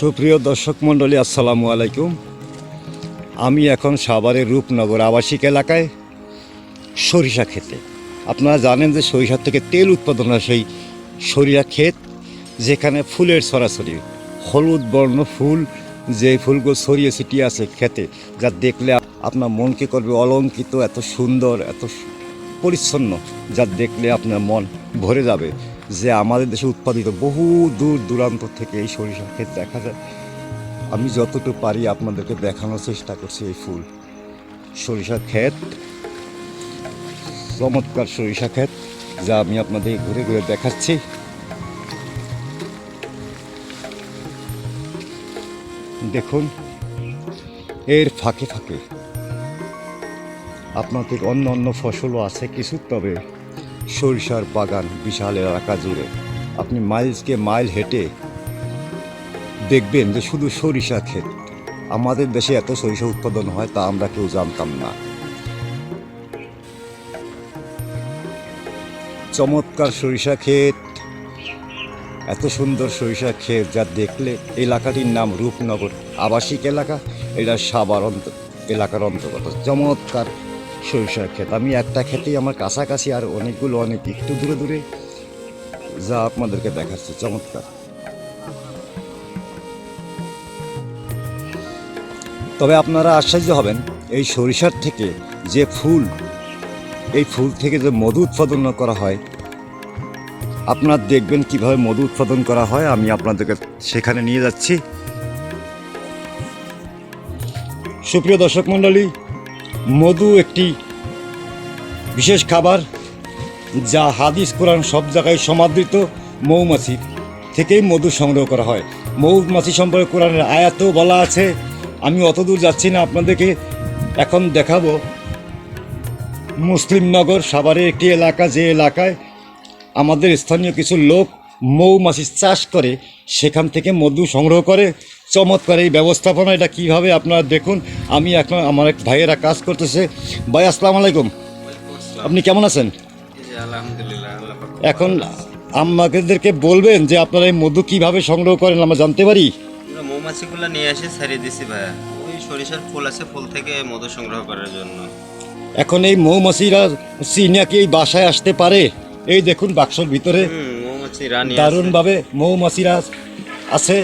সুপ্রিয় দর্শক মণ্ডলী, আসসালামু আলাইকুম। আমি এখন সাভারের রূপনগর আবাসিক এলাকায় সরিষা খেতে। আপনারা জানেন যে সরিষার থেকে তেল উৎপাদন হয় সেই সরিষা ক্ষেত, যেখানে ফুলের সরাসরি হলুদ বর্ণ ফুল, যে ফুলগুলো ছড়িয়ে ছিটিয়ে আছে খেতে, যা দেখলে আপনার মনকে করবে অলঙ্কিত, এত সুন্দর, এত পরিচ্ছন্ন, যা দেখলে আপনার মন ভরে যাবে। যে আমাদের দেশে উৎপাদিত বহু দূর দূরান্ত থেকে এই সরিষা ক্ষেত দেখা যায়। আমি যতটুকু পারি আপনাদেরকে দেখানোর চেষ্টা করছি এই ফুল। সরিষা ক্ষেত, চমৎকার সরিষা ক্ষেত যা আমি আপনাদের ঘুরে ঘুরে দেখাচ্ছি। দেখুন, এর ফাঁকে ফাঁকে আপনাদের অন্য অন্য ফসলও আছে কিছু, তবে সরিষার বাগান বিশাল এলাকা জুড়ে। আপনি মাইলসকে মাইল হেঁটে দেখবেন যে শুধু সরিষা ক্ষেত। আমাদের দেশে এত সরিষা উৎপাদন হয় তা আমরা কেউ জানতাম না। চমৎকার সরিষা ক্ষেত। এত সুন্দর সরিষা ক্ষেত যা দেখলে এলাকাটির নাম রূপনগর। আবাসিক এলাকা, এটা সাবার এলাকার অন্তর্গত। চমৎকার সরিষা ক্ষেত। আমি একটা ক্ষেতেই আমার কাছাকাছি আর অনেকগুলো অনেক একটু দূরে দূরে যা আপনাদেরকে দেখাচ্ছে, চমৎকার। তবে আপনারা আশ্চর্য হবেন, এই সরিষার থেকে যে ফুল, এই ফুল থেকে যে মধু উৎপাদন করা হয়, আপনারা দেখবেন কীভাবে মধু উৎপাদন করা হয়, আমি আপনাদেরকে সেখানে নিয়ে যাচ্ছি। সুপ্রিয় দর্শক মণ্ডলী মধু একটি বিশেষ খাবার যা হাদিস কোরআন সব জায়গায় সমাদৃত মৌমাছি থেকেই মধু সংগ্রহ করা হয়। মৌমাছি সম্পর্কে কোরআনের আয়াতেও বলা আছে। আমি অতদূর যাচ্ছি না, আপনাদেরকে এখন দেখাবো। মুসলিমনগর সাভারের একটি এলাকা, যে এলাকায় আমাদের স্থানীয় কিছু লোক মৌমাছি চাষ করে সেখান থেকে মধু সংগ্রহ করে চমৎকার এই ব্যবস্থাপনা এটা কীভাবে আপনারা দেখুন। আমি এখন আমার এক ভাইয়েরা কাজ করতেছে। ভাই আসসালাম আলাইকুম। আপনি কেমন আছেন। এখন আমাদেরকে বলবেন যে আপনারা এই মধু কীভাবে সংগ্রহ করেন আমরা জানতে পারি? মৌমাছিগুলো নিয়ে এসে ছাড়িয়ে দিছি ভাইয়া ওই সরিষার ফুল আছে ফুল থেকে মধু সংগ্রহ করার জন্য। এখন এই মৌমাছিরা চিনিয়া কি এই বাসায় আসতে পারে? এই দেখুন বাক্সর ভিতরে। দারুণভাবে মৌমাছিরা আছে।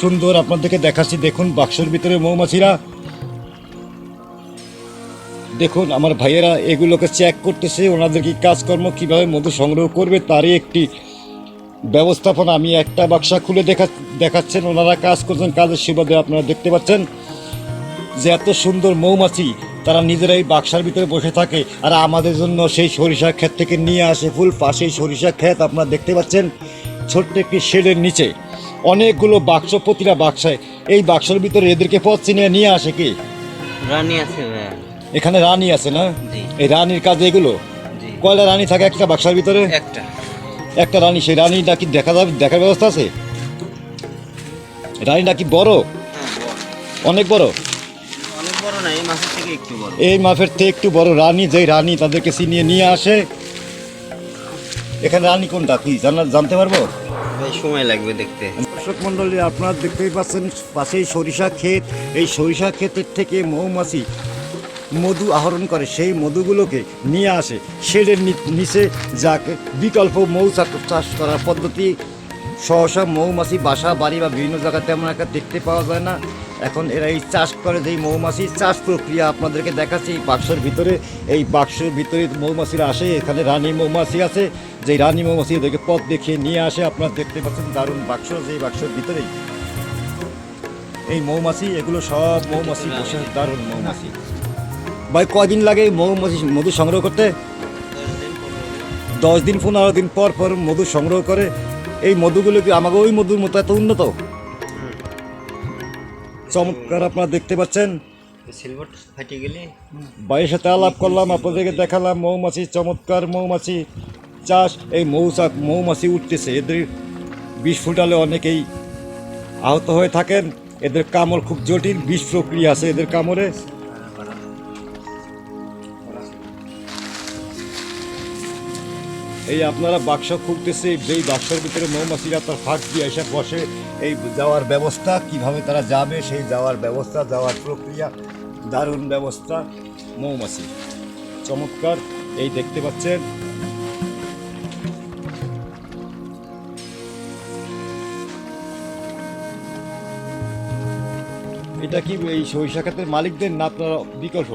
সুন্দর আপনাদেরকে দেখাচ্ছি। দেখুন, বাক্সর ভিতরে মৌমাছিরা। দেখুন, আমার ভাইয়েরা এগুলোকে চেক করতেছে। ওনাদের কি কাজকর্ম, কীভাবে মধু সংগ্রহ করবে, তারই একটি ব্যবস্থাপনা। আমি একটা বাক্সা খুলে দেখা, দেখাচ্ছেন। ওনারা কাজ করছেন, কাজের সুবাদে আপনারা দেখতে পাচ্ছেন যে এত সুন্দর মৌমাছি তারা নিজেরাই বাক্সার ভিতরে বসে থাকে আর আমাদের জন্য সেই সরিষা ক্ষেত থেকে নিয়ে আসে ফুল পাশেই সরিষা ক্ষেত আপনারা দেখতে পাচ্ছেন ছোট্ট একটি শেডের নিচে। অনেকগুলো বাক্স প্রতিটা বাক্সায়। এই বাক্সের ভিতরে এদেরকে পথ চিনিয়ে নিয়ে আসে কি? রানী আছে এখানে রানী আছে না? এই রানীর কাজ এগুলো? জি। কয়টা রানী থাকে একটা বাক্সার ভিতরে? একটা। একটা রানী সেই রানীটা কি দেখা যাবে দেখার ব্যবস্থা আছে? রানীটা কি বড়? হ্যাঁ অনেক বড়? অনেক বড় না এই মাছের বড় এই মাফের থেকে একটু বড় রানী যেই রানী তাদেরকে চিনিয়ে নিয়ে আসে। এখানে রানী কোনটা? কি জানা জানতে পারব? সময় লাগবে দেখতে। দর্শক মণ্ডলী আপনারা দেখতেই পাচ্ছেন পাশেই সরিষা ক্ষেত। এই সরিষা ক্ষেতের থেকে মৌমাছি মধু আহরণ করে। সেই মধুগুলোকে নিয়ে আসে। শেডের নি- নিচে যাকে বিকল্প মৌ চাষ- চাষ করার পদ্ধতি। সহসা মৌমাছি বাসা বাড়ি বা বিভিন্ন জায়গাতে তেমন একটা দেখতে পাওয়া যায় না। এখন এরা এই চাষ করে যেই মৌমাছি। চাষ প্রক্রিয়া আপনাদেরকে দেখাচ্ছি এই বাক্সের ভিতরে। এই বাক্সের ভিতরে মৌমাছিরা আসে, এখানে রানী মৌমাছি আছে। যে রানী মৌমাছি এদেরকে পথ দেখিয়ে নিয়ে আসে, আপনারা দেখতে পাচ্ছেন দারুণ বাক্স যেই বাক্সের ভিতরেই। এই মৌমাছি, এগুলো সব মৌমাছি বসে, দারুণ মৌমাছি। ভাই, কয়দিন লাগে এই মৌমাছি, মধু সংগ্রহ করতে? দশ দিন, পনেরো দিন, পর পর মধু সংগ্রহ করে। এই মধুগুলো কি আমাকে ওই মধুর মতো এত উন্নত? চমৎকার আপনারা দেখতে পাচ্ছেন। বাড়ির সাথে আলাপ করলাম আপনাদেরকে দেখালাম মৌমাছি চমৎকার মৌমাছি চাষ। এই মৌচাক মৌমাছি উঠতেছে এদের বিষ ফুটালে অনেকেই আহত হয়ে থাকেন। এদের কামড় খুব জটিল বিষ প্রক্রিয়া আছে এদের কামড়ে। এই আপনারা বাক্স খুলতেছে যেই বাক্সের ভিতরে মৌমাছিরা তার ফাঁক দিয়ে এসে বসে, এই যাওয়ার ব্যবস্থা, কীভাবে তারা যাবে, সেই যাওয়ার ব্যবস্থা, যাওয়ার প্রক্রিয়া, দারুণ ব্যবস্থা, মৌমাছি। চমৎকার, এই দেখতে পাচ্ছেন। এটা কি এই সরিষা খাতের মালিকদের না আপনারা বিকল্প?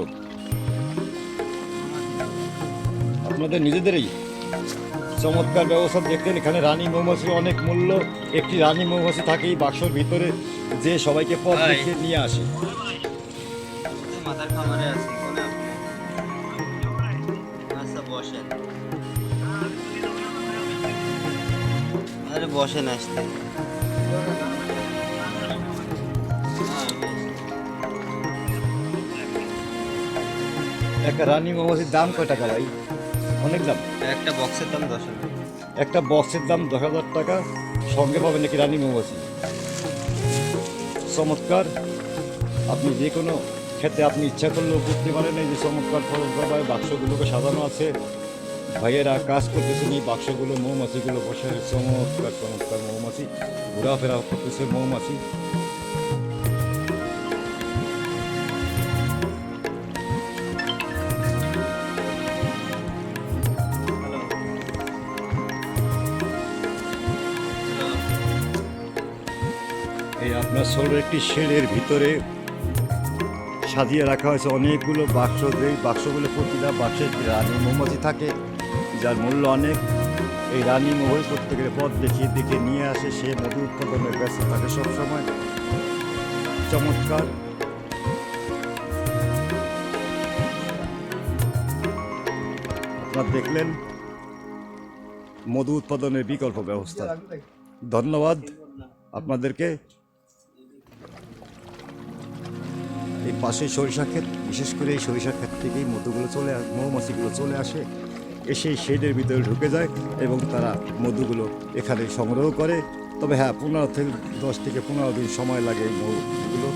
আপনাদের নিজেদেরই? চমৎকার ব্যবস্থা দেখতেন এখানে রানী মৌমাছির অনেক মূল্য। একটি রানী মৌমাছি থাকে এই বাক্সর ভিতরে যে সবাইকে পথ। দেখিয়ে নিয়ে আসে। মাথার আছি আচ্ছা বসেন। আরে বসেন আসতে। একটা রানী মৌমাছির দাম কয় টাকা ভাই? অনেক দাম। একটা বক্সের দাম দশ হাজার। একটা বক্সের দাম দশ হাজার টাকা। সঙ্গে পাবেন নাকি রানী মৌমাছি? চমৎকার। আপনি যে কোনো ক্ষেত্রে আপনি ইচ্ছা করলেও করতে পারেন। এই যে চমৎকার চমৎকারভাবে বাক্সগুলোকে সাজানো আছে। ভাইয়েরা কাজ করতেছেন এই বাক্সগুলো মৌমাছিগুলো বসে চমৎকার চমৎকার মৌমাছি। ঘোরাফেরা করতেছে মৌমাছি। এই আপনার ছোট একটি শেডের ভিতরে সাজিয়ে রাখা হয়েছে। অনেকগুলো বাক্স, যেই বাক্সগুলো প্রতিটা বাক্সে রানী মৌমাছি থাকে, যার মূল্য অনেক। এই রানী মৌমাছি প্রত্যেকের পথ দেখিয়ে দেখে নিয়ে আসে। সে মধু উৎপাদনের ব্যস্ত থাকে সবসময়। চমৎকার। আপনারা দেখলেন মধু উৎপাদনের বিকল্প ব্যবস্থা। ধন্যবাদ আপনাদেরকে। এই পাশে সরিষা ক্ষেত, বিশেষ করে এই সরিষা ক্ষেত থেকেই মধুগুলো চলে মৌমাছিগুলো চলে আসে, এসে শেডের ভিতরে ঢুকে যায় এবং তারা মধুগুলো এখানে সংগ্রহ করে। তবে হ্যাঁ পনেরো থেকে দশ থেকে পনেরো দিন সময় লাগে এই মধুগুলো